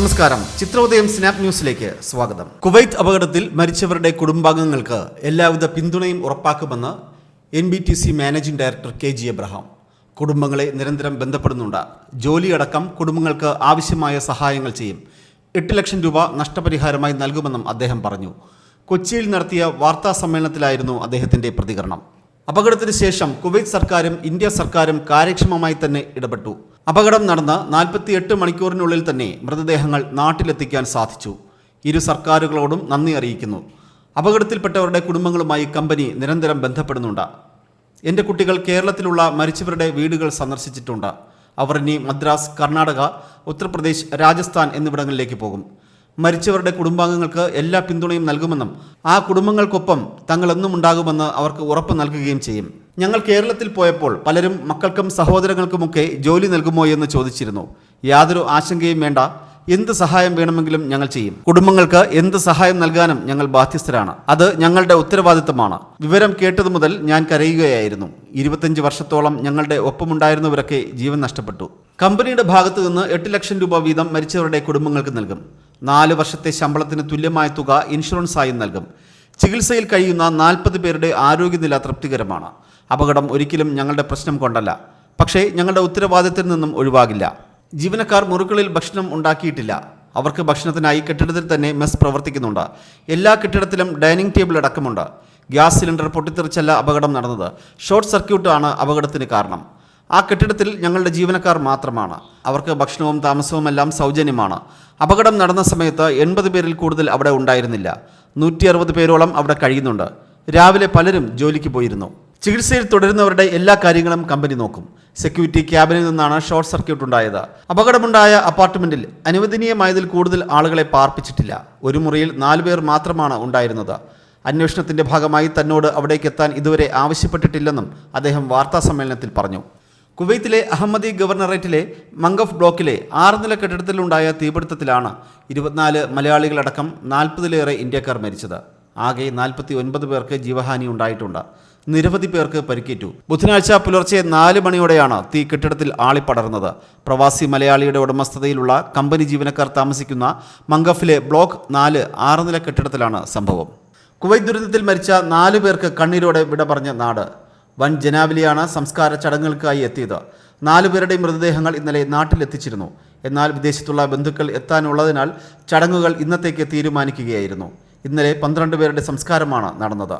നമസ്കാരം. ചിത്രോദയം സ്നാപ് ന്യൂസിലേക്ക് സ്വാഗതം. കുവൈത്ത് അപകടത്തിൽ മരിച്ചവരുടെ കുടുംബാംഗങ്ങൾക്ക് എല്ലാവിധ പിന്തുണയും ഉറപ്പാക്കുമെന്ന് N B T C managing director K G Abraham കുടുംബങ്ങളെ നിരന്തരം ബന്ധപ്പെടുന്നുണ്ട്. ജോലിയടക്കം കുടുംബങ്ങൾക്ക് ആവശ്യമായ സഹായങ്ങൾ ചെയ്യും. എട്ട് ലക്ഷം രൂപ നഷ്ടപരിഹാരമായി നൽകുമെന്നും അദ്ദേഹം പറഞ്ഞു. കൊച്ചിയിൽ നടത്തിയ വാർത്താ സമ്മേളനത്തിലായിരുന്നു അദ്ദേഹത്തിന്റെ പ്രതികരണം. അപകടത്തിന് ശേഷം കുവൈറ്റ് സർക്കാരും ഇന്ത്യ സർക്കാരും കാര്യക്ഷമമായി തന്നെ ഇടപെട്ടു. അപകടം നടന്ന നാൽപ്പത്തിയെട്ട് മണിക്കൂറിനുള്ളിൽ തന്നെ മൃതദേഹങ്ങൾ നാട്ടിലെത്തിക്കാൻ സാധിച്ചു. ഇരു സർക്കാരുകളോടും നന്ദി അറിയിക്കുന്നു. അപകടത്തിൽപ്പെട്ടവരുടെ കുടുംബങ്ങളുമായി കമ്പനി നിരന്തരം ബന്ധപ്പെടുന്നുണ്ട്. എന്റെ കുട്ടികൾ കേരളത്തിലുള്ള മരിച്ചവരുടെ വീടുകൾ സന്ദർശിച്ചിട്ടുണ്ട്. അവർ ഇനി മദ്രാസ് കർണാടക ഉത്തർപ്രദേശ് രാജസ്ഥാൻ എന്നിവിടങ്ങളിലേക്ക് പോകും. മരിച്ചവരുടെ കുടുംബാംഗങ്ങൾക്ക് എല്ലാ പിന്തുണയും നൽകുമെന്നും ആ കുടുംബങ്ങൾക്കൊപ്പം തങ്ങൾ എന്നും ഉണ്ടാകുമെന്ന് അവർക്ക് ഉറപ്പ് നൽകുകയും ചെയ്യും. ഞങ്ങൾ കേരളത്തിൽ പോയപ്പോൾ പലരും മക്കൾക്കും സഹോദരങ്ങൾക്കുമൊക്കെ ജോലി നൽകുമോ എന്ന് ചോദിച്ചിരുന്നു. യാതൊരു ആശങ്കയും വേണ്ട. എന്ത് സഹായം വേണമെങ്കിലും ഞങ്ങൾ ചെയ്യും. കുടുംബങ്ങൾക്ക് എന്ത് സഹായം നൽകാനും ഞങ്ങൾ ബാധ്യസ്ഥരാണ്. അത് ഞങ്ങളുടെ ഉത്തരവാദിത്തമാണ്. വിവരം കേട്ടതു മുതൽ ഞാൻ കരയുകയായിരുന്നു. ഇരുപത്തഞ്ച് വർഷത്തോളം ഞങ്ങളുടെ ഒപ്പമുണ്ടായിരുന്നവരൊക്കെ ജീവൻ നഷ്ടപ്പെട്ടു. കമ്പനിയുടെ ഭാഗത്തു നിന്ന് എട്ട് ലക്ഷം രൂപ വീതം മരിച്ചവരുടെ കുടുംബങ്ങൾക്ക് നൽകും. നാല് വർഷത്തെ ശമ്പളത്തിന് തുല്യമായ തുക ഇൻഷുറൻസായും നൽകും. ചികിത്സയിൽ കഴിയുന്ന നാൽപ്പത് പേരുടെ ആരോഗ്യനില തൃപ്തികരമാണ്. അപകടം ഒരിക്കലും ഞങ്ങളുടെ പ്രശ്നം കൊണ്ടല്ല. പക്ഷേ ഞങ്ങളുടെ ഉത്തരവാദിത്തത്തിൽ നിന്നും ഒഴിവാകില്ല. ജീവനക്കാർ മുറികളിൽ ഭക്ഷണം ഉണ്ടാക്കിയിട്ടില്ല. അവർക്ക് ഭക്ഷണത്തിനായി കെട്ടിടത്തിൽ തന്നെ മെസ് പ്രവർത്തിക്കുന്നുണ്ട്. എല്ലാ കെട്ടിടത്തിലും ഡൈനിങ് ടേബിൾ അടക്കമുണ്ട്. ഗ്യാസ് സിലിണ്ടർ പൊട്ടിത്തെറിച്ചല്ല അപകടം നടന്നത്. ഷോർട്ട് സർക്യൂട്ടാണ് അപകടത്തിന് കാരണം. ആ കെട്ടിടത്തിൽ ഞങ്ങളുടെ ജീവനക്കാർ മാത്രമാണ്. അവർക്ക് ഭക്ഷണവും താമസവും എല്ലാം സൗജന്യമാണ്. അപകടം നടന്ന സമയത്ത് എൺപത് പേരിൽ കൂടുതൽ അവിടെ ഉണ്ടായിരുന്നില്ല. നൂറ്റി അറുപത് പേരോളം അവിടെ കഴിയുന്നുണ്ട്. രാവിലെ പലരും ജോലിക്ക് പോയിരുന്നു. ചികിത്സയിൽ തുടരുന്നവരുടെ എല്ലാ കാര്യങ്ങളും കമ്പനി നോക്കും. സെക്യൂരിറ്റി ക്യാബിനിൽ നിന്നാണ് ഷോർട്ട് സർക്യൂട്ട് ഉണ്ടായത്. അപകടമുണ്ടായ അപ്പാർട്ട്മെന്റിൽ അനുവദനീയമായതിൽ കൂടുതൽ ആളുകളെ പാർപ്പിച്ചിട്ടില്ല. ഒരു മുറിയിൽ നാലുപേർ മാത്രമാണ് ഉണ്ടായിരുന്നത്. അന്വേഷണത്തിന്റെ ഭാഗമായി തന്നോട് അവിടേക്ക് എത്താൻ ഇതുവരെ ആവശ്യപ്പെട്ടിട്ടില്ലെന്നും അദ്ദേഹം വാർത്താസമ്മേളനത്തിൽ പറഞ്ഞു. കുവൈത്തിലെ അഹമ്മദി ഗവർണറേറ്റിലെ മംഗഫ് ബ്ലോക്കിലെ ആറ് നില കെട്ടിടത്തിലുണ്ടായ തീപിടുത്തത്തിലാണ് ഇരുപത്തിനാല് മലയാളികളടക്കം നാൽപ്പതിലേറെ ഇന്ത്യക്കാർ മരിച്ചത്. ആകെ നാൽപ്പത്തി ഒൻപത് പേർക്ക് ജീവഹാനി ഉണ്ടായിട്ടുണ്ട്. നിരവധി പേർക്ക് പരിക്കേറ്റു. ബുധനാഴ്ച പുലർച്ചെ നാല് മണിയോടെയാണ് തീ കെട്ടിടത്തിൽ ആളിപ്പടർന്നത്. പ്രവാസി മലയാളിയുടെ ഉടമസ്ഥതയിലുള്ള കമ്പനി ജീവനക്കാർ താമസിക്കുന്ന മംഗഫിലെ ബ്ലോക്ക് നാല് ആറ് നില കെട്ടിടത്തിലാണ് സംഭവം. കുവൈത്ത് ദുരന്തത്തിൽ മരിച്ച നാലു പേർക്ക് കണ്ണീരോടെ വിട പറഞ്ഞ നാട്. വൻ ജനാവലിയാണ് സംസ്കാര ചടങ്ങുകൾക്കായി എത്തിയത്. നാലുപേരുടെ മൃതദേഹങ്ങൾ ഇന്നലെ നാട്ടിലെത്തിച്ചിരുന്നു. എന്നാൽ വിദേശത്തുള്ള ബന്ധുക്കൾ എത്താനുള്ളതിനാൽ ചടങ്ങുകൾ ഇന്നത്തേക്ക് തീരുമാനിക്കുകയായിരുന്നു. ഇന്നലെ പന്ത്രണ്ട് പേരുടെ സംസ്കാരമാണ് നടന്നത്.